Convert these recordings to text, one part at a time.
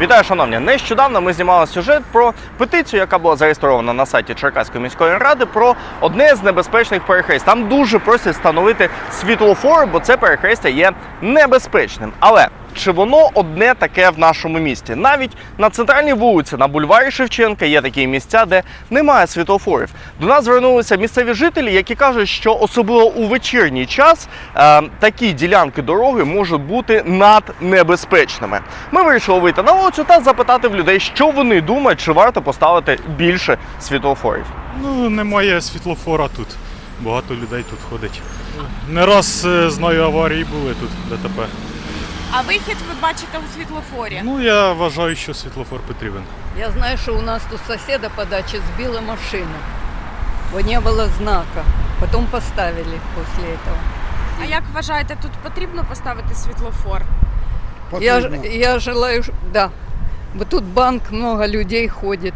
Вітаю, шановні! Нещодавно ми знімали сюжет про петицію, яка була зареєстрована на сайті Черкаської міської ради про одне з небезпечних перехрест. Там дуже просять встановити світлофори, бо це перехрестя є небезпечним. Але чи воно одне таке в нашому місті? Навіть на центральній вулиці, на бульварі Шевченка, є такі місця, де немає світлофорів. До нас звернулися місцеві жителі, які кажуть, що особливо у вечірній час е, такі ділянки дороги можуть бути наднебезпечними. Ми вирішили вийти на вулицю та запитати в людей, що вони думають, чи варто поставити більше світлофорів. Ну, немає світлофора тут. Багато людей тут ходить. Не раз е, знаю аварії були тут ДТП. А вихід ви бачите у світлофорі. Ну, я вважаю, що світлофор потрібен. Я знаю, что у нас тут соседа по даче сбила машину. Бо не было знака. Потом поставили после этого. А як вважаєте, тут потрібно поставити світлофор? Я, ж- я желаю, ш- да. Вот тут банк, много людей ходит.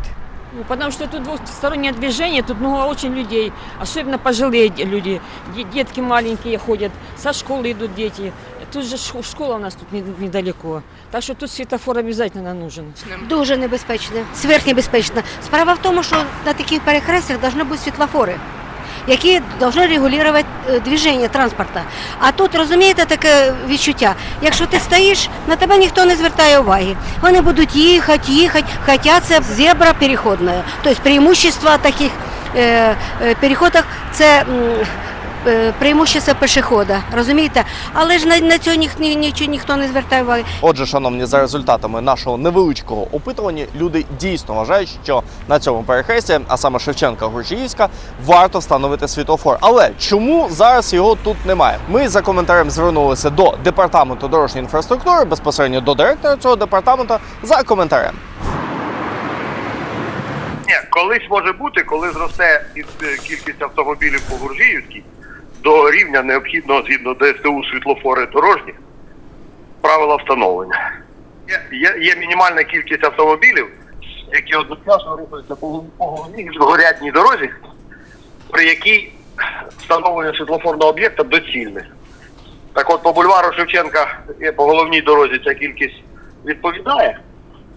Ну, потому что тут двухстороннее движение, тут много очень людей, особенно пожилые де- люди, Де- детки маленькие ходят, со школы идут дети. Тут же школа у нас тут недалеко, так что тут светофор обязательно нужен. Дуже небезпечно, сверхнебезпечно. Справа в тому, що на таких перехрестях повинні бути світлофори, які повинні регулювати е, движення транспорту. А тут розумієте таке відчуття. Якщо ти стоїш, на тебе ніхто не звертає уваги. Вони будуть їхати, їхати, хоча це зебра переходна. Тобто преимущество таких е, е, переходах це. Е, Преимущество пешехода, розумієте? Але ж на, на цього ніх, ні, нічого ніхто не звертає уваги. Отже, шановні, за результатами нашого невеличкого опитування, люди дійсно вважають, що на цьому перехресті, а саме Шевченка Гурчиївська, варто встановити світлофор. Але чому зараз його тут немає? Ми за коментарем звернулися до департаменту дорожньої інфраструктури, безпосередньо до директора цього департаменту за коментарем. Ні, колись може бути, коли зросте із- е, кількість автомобілів по Гуржіївській до рівня необхідного згідно ДСТУ світлофори дорожні, правила встановлення. Є, є, є мінімальна кількість автомобілів, які одночасно рухаються по, головній горядній дорозі, при якій встановлення світлофорного об'єкта доцільне. Так от по бульвару Шевченка по головній дорозі ця кількість відповідає.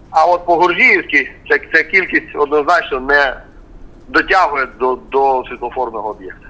А от по Гуржіївській ця, ця кількість однозначно не дотягує до, до світлофорного об'єкта.